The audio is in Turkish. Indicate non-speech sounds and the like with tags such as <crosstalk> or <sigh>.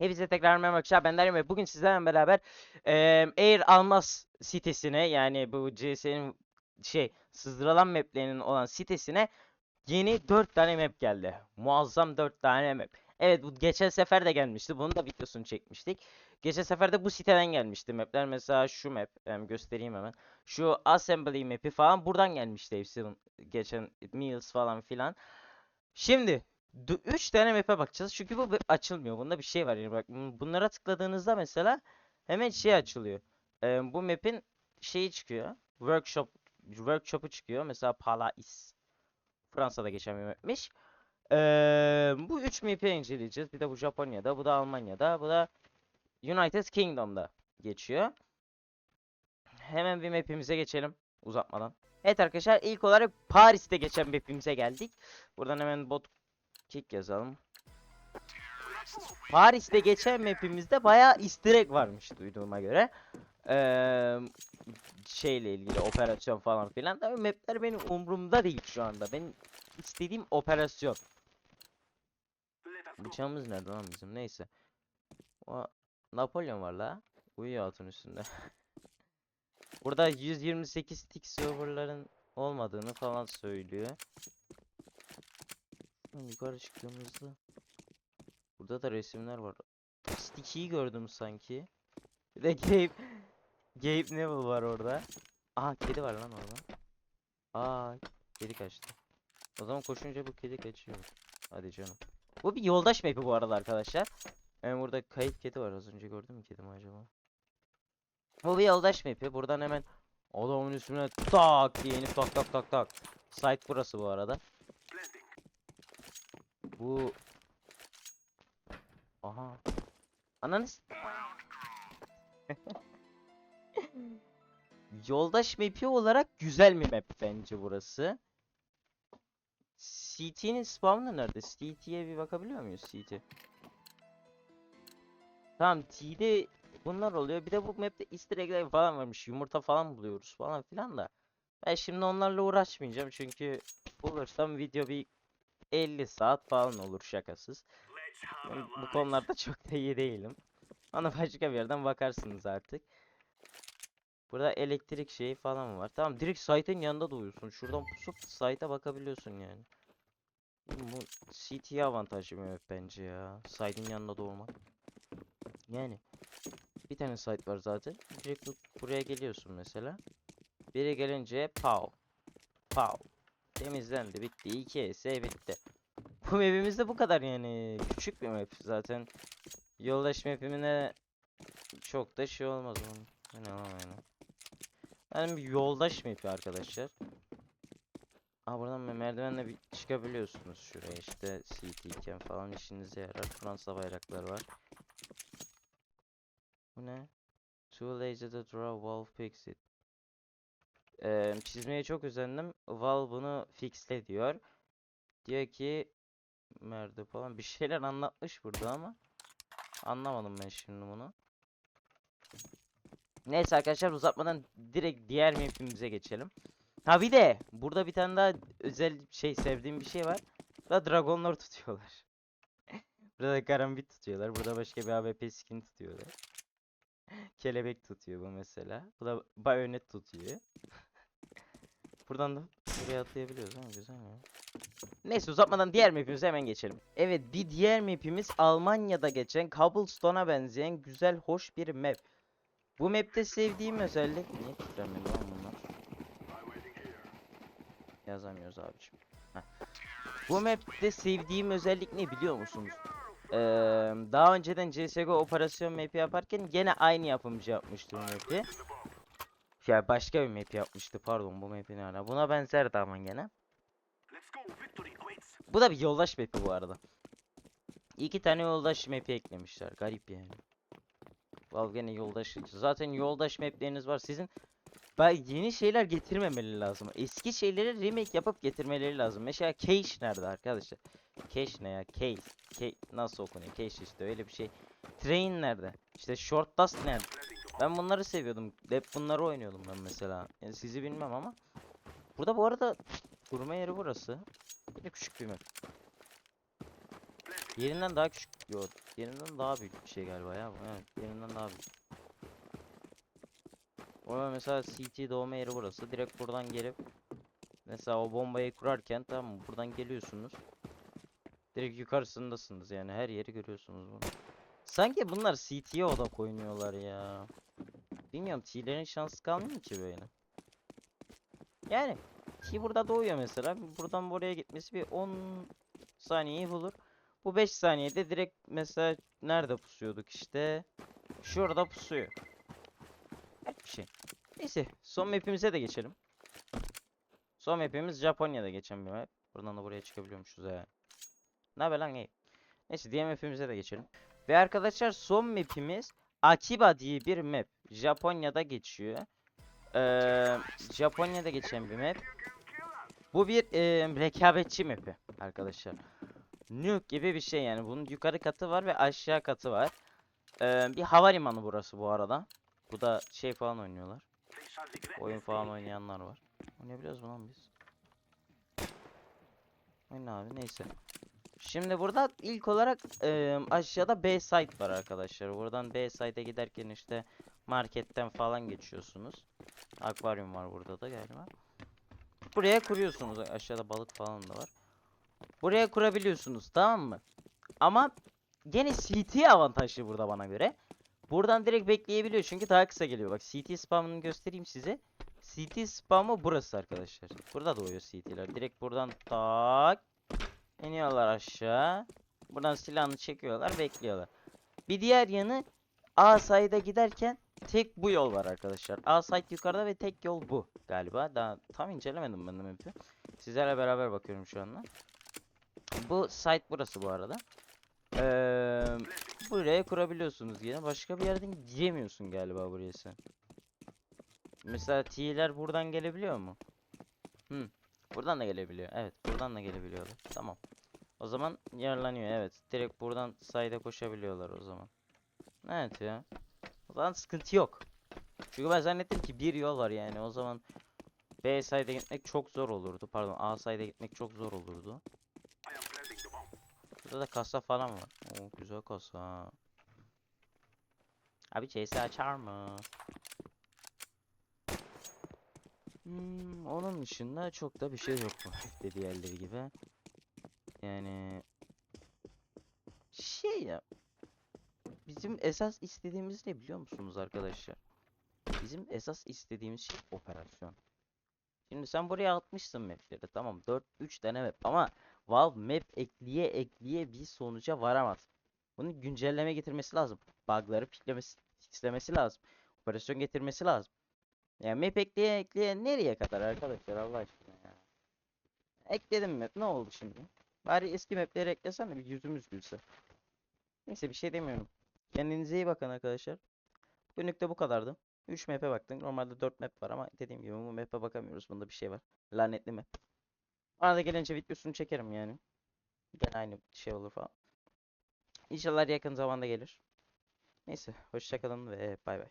Hepinize tekrar merhaba arkadaşlar ben Daryem ve bugün sizlerle beraber eee Air Almaz sitesine yani bu CS'nin şey sızdırılan maplerinin olan sitesine yeni 4 tane map geldi. Muazzam 4 tane map. Evet bu geçen sefer de gelmişti. Bunun da videosunu çekmiştik. Geçen sefer de bu siteden gelmişti mapler. Mesela şu map em, göstereyim hemen. Şu Assembly map'i falan buradan gelmişti hepsi. Geçen Meals falan filan. Şimdi 3 tane map'e bakacağız. Çünkü bu açılmıyor. Bunda bir şey var yani bak bun- bunlara tıkladığınızda mesela hemen şey açılıyor. Ee, bu map'in şeyi çıkıyor. Workshop workshop'u çıkıyor. Mesela Palais. Fransa'da geçen bir map'miş. Ee, bu 3 map'i inceleyeceğiz. Bir de bu Japonya'da, bu da Almanya'da, bu da United Kingdom'da geçiyor. Hemen bir map'imize geçelim uzatmadan. Evet arkadaşlar ilk olarak Paris'te geçen map'imize geldik. Buradan hemen bot kick yazalım. Paris'te geçen map'imizde bayağı egg varmış duyduğuma göre. Ee, şeyle ilgili operasyon falan filan. Tabii map'ler benim umurumda değil şu anda. Benim istediğim operasyon. Bıçağımız nerede lan bizim? Neyse. O Napolyon var la. Uyuyor atın üstünde. <laughs> Burada 128 tick serverların olmadığını falan söylüyor. Lan Yukarı çıktığımızda burada da resimler var. Sticky'yi gördüm sanki. Bir de Gabe Gabe Neville var orada. Aha kedi var lan orada. Aa kedi kaçtı. O zaman koşunca bu kedi kaçıyor. Hadi canım. Bu bir yoldaş map'i bu arada arkadaşlar. Yani burada kayıp kedi var. Az önce gördün mü kedimi acaba? Bu bir yoldaş map'i. Buradan hemen adamın üstüne tak diye inip tak tak tak tak. Site burası bu arada. Bu Aha. Ananız. <laughs> Yoldaş map'i olarak güzel bir map bence burası. CT'nin spawn'ı nerede? CT'ye bir bakabiliyor muyuz CT? Tamam T'de bunlar oluyor. Bir de bu map'te easter egg'ler falan varmış. Yumurta falan buluyoruz falan filan da. Ben şimdi onlarla uğraşmayacağım çünkü bulursam video bir 50 saat falan olur şakasız. Bu konularda <laughs> çok da iyi değilim. Ona başka bir yerden bakarsınız artık. Burada elektrik şeyi falan var. Tamam direkt site'in yanında doğuyorsun. Şuradan pusup site'a bakabiliyorsun yani. Bu CT'ye avantajlı bir map bence ya. Site'in yanında doğmak. Yani. Bir tane site var zaten. Direkt bu- buraya geliyorsun mesela. Biri gelince pow. Pow. Temizlendi bitti. 2 ES bitti. Bu map'imiz de bu kadar yani. Küçük bir map zaten. Yoldaş map'imine çok da şey olmaz onun. Lan yani. Yani bir yoldaş map'i arkadaşlar. Aa buradan me- merdivenle bir çıkabiliyorsunuz şuraya işte CT iken falan işinize yarar. Fransa bayrakları var. Bu ne? Too lazy to draw Valve fix it. Ee, çizmeye çok özendim. Valve bunu fixle diyor. Diyor ki Merde falan bir şeyler anlatmış burada ama anlamadım ben şimdi bunu. Neyse arkadaşlar uzatmadan direkt diğer map'imize geçelim. Ha bir de burada bir tane daha özel şey sevdiğim bir şey var. Burada dragonlar <laughs> tutuyorlar. burada da karambit tutuyorlar. Burada başka bir AWP skin tutuyorlar. Kelebek tutuyor bu mesela. Bu da bayonet tutuyor. Buradan da buraya atlayabiliyoruz ha güzel ya. Neyse uzatmadan diğer map'imize hemen geçelim. Evet bir diğer map'imiz Almanya'da geçen Cobblestone'a benzeyen güzel hoş bir map. Bu map'te sevdiğim özellik niye titrenmedi lan bunlar? Yazamıyoruz abiciğim. Heh. Bu map'te sevdiğim özellik ne biliyor musunuz? Ee, daha önceden CSGO operasyon map'i yaparken gene aynı yapımcı yapmıştı bu map'i. Ya başka bir map yapmıştı pardon bu map'i ne ara. Buna benzerdi ama gene. Bu da bir yoldaş map'i bu arada. İki tane yoldaş map'i eklemişler. Garip yani. Valve gene yoldaş. Zaten yoldaş map'leriniz var. Sizin ben yeni şeyler getirmemeli lazım. Eski şeyleri remake yapıp getirmeleri lazım. Mesela Cache nerede arkadaşlar? Cache ne ya? Case. Ke nasıl okunuyor? Cache işte öyle bir şey. Train nerede? İşte Short Dust nerede? Ben bunları seviyordum. Hep bunları oynuyordum ben mesela. Yani sizi bilmem ama. Burada bu arada kurma yeri burası. Bir de küçük bir map. Diğerinden daha küçük. Yok. Diğerinden daha büyük bir şey galiba ya. Evet. Diğerinden daha büyük. Orada mesela CT doğma yeri burası. Direkt buradan gelip mesela o bombayı kurarken tamam mı? Buradan geliyorsunuz. Direkt yukarısındasınız yani her yeri görüyorsunuz bunu. Sanki bunlar CT'ye odak oynuyorlar ya. Bilmiyorum T'lerin şansı kalmıyor ki böyle. Yani T burada doğuyor mesela. Buradan buraya gitmesi bir 10 saniyeyi bulur. Bu 5 saniyede direkt mesela nerede pusuyorduk işte. Şurada pusuyor. Garip bir şey. Neyse son map'imize de geçelim. Son map'imiz Japonya'da geçen bir map. Buradan da buraya çıkabiliyormuşuz he. Ne haber lan ne? Neyse diğer map'imize de geçelim. Ve arkadaşlar son map'imiz Akiba diye bir map. Japonya'da geçiyor. Ee, Japonya'da geçen bir map. Bu bir e, rekabetçi map'i arkadaşlar. Nuke gibi bir şey yani. Bunun yukarı katı var ve aşağı katı var. Ee, bir havalimanı burası bu arada. Bu da şey falan oynuyorlar. Oyun falan oynayanlar var. Oynayabiliyoruz mu lan biz? Oyna abi neyse. Şimdi burada ilk olarak e, aşağıda B site var arkadaşlar. Buradan B site'e giderken işte marketten falan geçiyorsunuz. Akvaryum var burada da galiba. Buraya kuruyorsunuz. Aşağıda balık falan da var. Buraya kurabiliyorsunuz tamam mı? Ama gene CT avantajlı burada bana göre. Buradan direkt bekleyebiliyor çünkü daha kısa geliyor. Bak CT spamını göstereyim size. CT spamı burası arkadaşlar. Burada doğuyor CT'ler. Direkt buradan tak iniyorlar aşağı. Buradan silahını çekiyorlar, bekliyorlar. Bir diğer yanı A side'a giderken tek bu yol var arkadaşlar. A side yukarıda ve tek yol bu galiba. Daha tam incelemedim ben de map'i. Sizlerle beraber bakıyorum şu anda. Bu site burası bu arada. Ee, buraya kurabiliyorsunuz yine. Başka bir yerden giremiyorsun galiba buraya sen. Mesela T'ler buradan gelebiliyor mu? Hı. Buradan da gelebiliyor. Evet, buradan da gelebiliyorlar. Tamam. O zaman yararlanıyor. Evet. Direkt buradan sayda koşabiliyorlar o zaman. Evet ya. O zaman sıkıntı yok. Çünkü ben zannettim ki bir yol var yani. O zaman B sayda gitmek çok zor olurdu. Pardon, A sayda gitmek çok zor olurdu. Burada da kasa falan var. Oo güzel kasa. Abi CS açar mı? Hmm, onun dışında çok da bir şey yok bu hafta diğerleri gibi. Yani şey ya bizim esas istediğimiz ne biliyor musunuz arkadaşlar? Bizim esas istediğimiz şey operasyon. Şimdi sen buraya atmışsın mapleri tamam 4 3 tane map ama Valve map ekleye ekleye bir sonuca varamaz. Bunun güncelleme getirmesi lazım. Bug'ları fixlemesi, fixlemesi lazım. Operasyon getirmesi lazım. Yani map ekleye ekleye nereye kadar arkadaşlar Allah aşkına ya. Ekledim map ne oldu şimdi? Bari eski mapleri eklesen de bir yüzümüz gülse. Neyse bir şey demiyorum. Kendinize iyi bakın arkadaşlar. Bugünlük de bu kadardı. 3 map'e baktık. Normalde 4 map var ama dediğim gibi bu map'e bakamıyoruz. Bunda bir şey var. Lanetli map. Arada gelince videosunu çekerim yani. Gene aynı şey olur falan. İnşallah yakın zamanda gelir. Neyse hoşçakalın ve bay bay.